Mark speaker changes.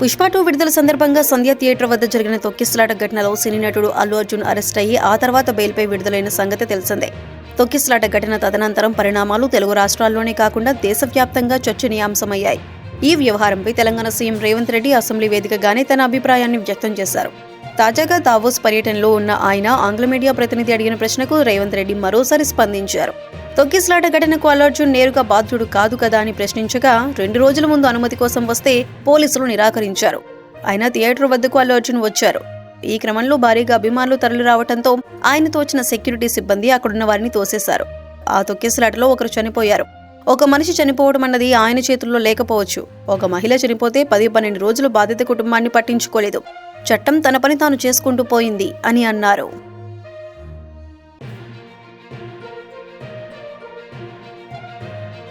Speaker 1: Pushpa two విడుదల సందర్భంగా సంధ్య theatre వద్ద జరిగిన తొక్కిసలాట ఘటనలో సినీ నటుడు అల్లు అర్జున్ అరెస్ట్ అయ్యి ఆ తర్వాత బెయిల్పై విడుదలైన సంగతి తెలిసిందే. తొక్కిసలాట ఘటన తదనంతరం పరిణామాలు తెలుగు రాష్ట్రాల్లోనే కాకుండా దేశవ్యాప్తంగా చర్చనీయాంశమయ్యాయి. ఈ వ్యవహారంపై తెలంగాణ సీఎం రేవంత్ రెడ్డి అసెంబ్లీ వేదికగానే తన అభిప్రాయాన్ని వ్యక్తం చేశారు. తాజాగా దావోస్ పర్యటనలో ఉన్న ఆయన ఆంగ్ల మీడియా ప్రతినిధి అడిగిన ప్రశ్నకు రేవంత్ రెడ్డి మరోసారి స్పందించారు. తొక్కిసలాట ఘటనకు అల్లర్జున్ నేరుగా బాధ్యుడు కాదు కదా అని ప్రశ్నించగా రెండు రోజుల ముందు అనుమతి కోసం వస్తే పోలీసులు నిరాకరించారు. అయినా థియేటర్ వద్దకు అల్లు అర్జున్ వచ్చారు. ఈ క్రమంలో భారీగా అభిమానులు తరలి రావడంతో ఆయనతో వచ్చిన సెక్యూరిటీ సిబ్బంది అక్కడున్న వారిని తోసేశారు. ఆ తొక్కిసలాటలో ఒకరు చనిపోయారు. ఒక మనిషి చనిపోవడం అన్నది ఆయన చేతుల్లో లేకపోవచ్చు. ఒక మహిళ చనిపోతే పది పన్నెండు రోజులు బాధిత కుటుంబాన్ని పట్టించుకోలేదు. చట్టం తన పని తాను చేసుకుంటూ పోయింది అని అన్నారు.